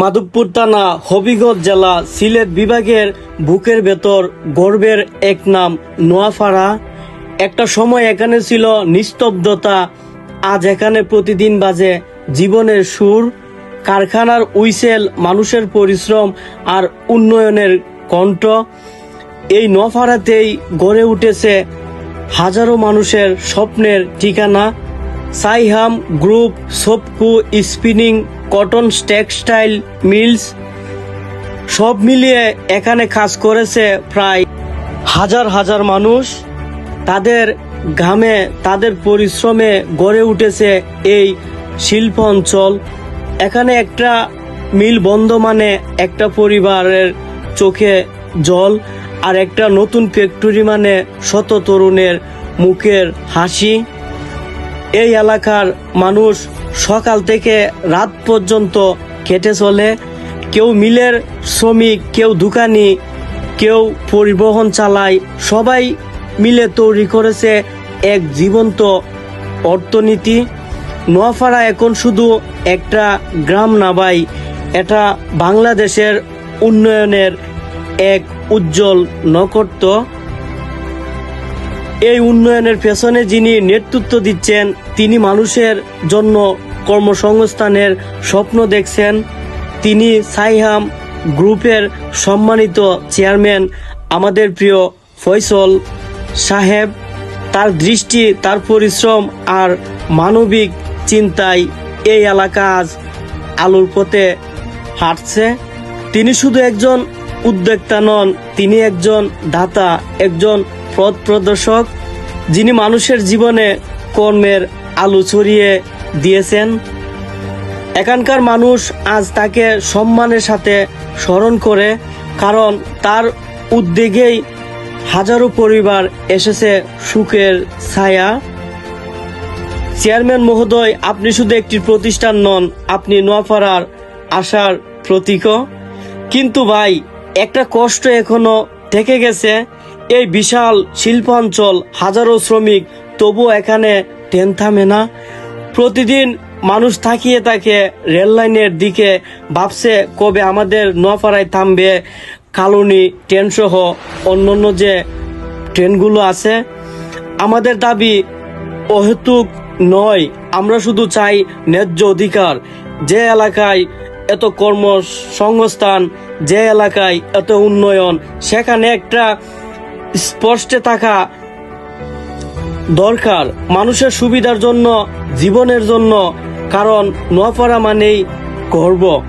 মাধবপুর থানা হবিগঞ্জ জেলা সিলেট বিভাগের বুকের ভেতর গর্বের এক নাম নোয়াপাড়া একটা সময় এখানে ছিল নিস্তব্ধতা, আজ এখানে প্রতিদিন বাজে জীবনের সুর। কারখানার উইসেল, মানুষের পরিশ্রম আর উন্নয়নের কণ্ঠ। এই নফারাতেই গড়ে উঠেছে হাজারো মানুষের স্বপ্নের ঠিকানা। সাইহাম গ্রুপ সোপকু স্পিনিং কটন টেক্সটাইল মিলস সব মিলিয়ে এখানে কাজ করেছে প্রায় হাজার হাজার মানুষ। তাদের ঘামে, তাদের পরিশ্রমে গড়ে উঠেছে এই শিল্প অঞ্চল। এখানে একটা মিল বন্ধ মানে একটা পরিবারের চোখে জল, আর একটা নতুন ফ্যাক্টরি মানে শত তরুণের মুখের হাসি। এই এলাকার মানুষ সকাল থেকে রাত পর্যন্ত খেটে চলে। কেউ মিলের শ্রমিক, কেউ দোকানি, কেউ পরিবহন চালায়। সবাই মিলে তৈরি করেছে এক জীবন্ত অর্থনীতি। নোয়াপাড়া এখন শুধু একটা গ্রাম না ভাই, এটা বাংলাদেশের উন্নয়নের এক উজ্জ্বল নক্ষত্র। এই উন্নয়নের পেছনে যিনি নেতৃত্ব দিচ্ছেন, তিনি মানুষের জন্য কর্মসংস্থানের স্বপ্ন দেখছেন। তিনি সাইহাম গ্রুপের সম্মানিত চেয়ারম্যান আমাদের প্রিয় ফয়সল সাহেব। তার দৃষ্টি, তার পরিশ্রম আর মানবিক চিন্তায় এই এলাকা আজ আলোর পথে হাঁটছে। তিনি শুধু একজন উদ্যোক্তা নন, তিনি একজন দাতা, একজন পথ প্রদর্শক, যিনি মানুষের জীবনে কর্মের আলো ছড়িয়ে দিয়েছেন। এখানকার মানুষ আজ তাকে সম্মানের সাথে স্মরণ করে, কারণ তার উদ্যোগেই হাজারো পরিবার এসেছে সুখের ছায়া। চেয়ারম্যান মহোদয়, আপনি শুধু একটি প্রতিষ্ঠান নন, আপনি নোয়াপাড়ার আশার প্রতীকও। কিন্তু ভাই, একটা কষ্ট এখনও থেকে গেছে। এই বিশাল শিল্পাঞ্চল হাজারো শ্রমিক তবু এখানে ট্রেন থামে না। প্রতিদিন মানুষ থাকিয়ে থাকে রেল লাইনের দিকে ভাবছে কবে আমাদের নোয়াপাড়ায় থামবে কালনি ট্রেন সহ অন্যান্য যে ট্রেনগুলো আছে। আমাদের দাবি অহেতুক নয়, আমরা শুধু চাই ন্যায্য অধিকার। যে এলাকায় এত কর্মসংস্থান, যে এলাকায় এত উন্নয়ন, সেখানে একটা স্পষ্টে থাকা দরকার মানুষের সুবিধার জন্য জীবনের জন্য কারণ নোয়াপাড়া মানেই গর্ব।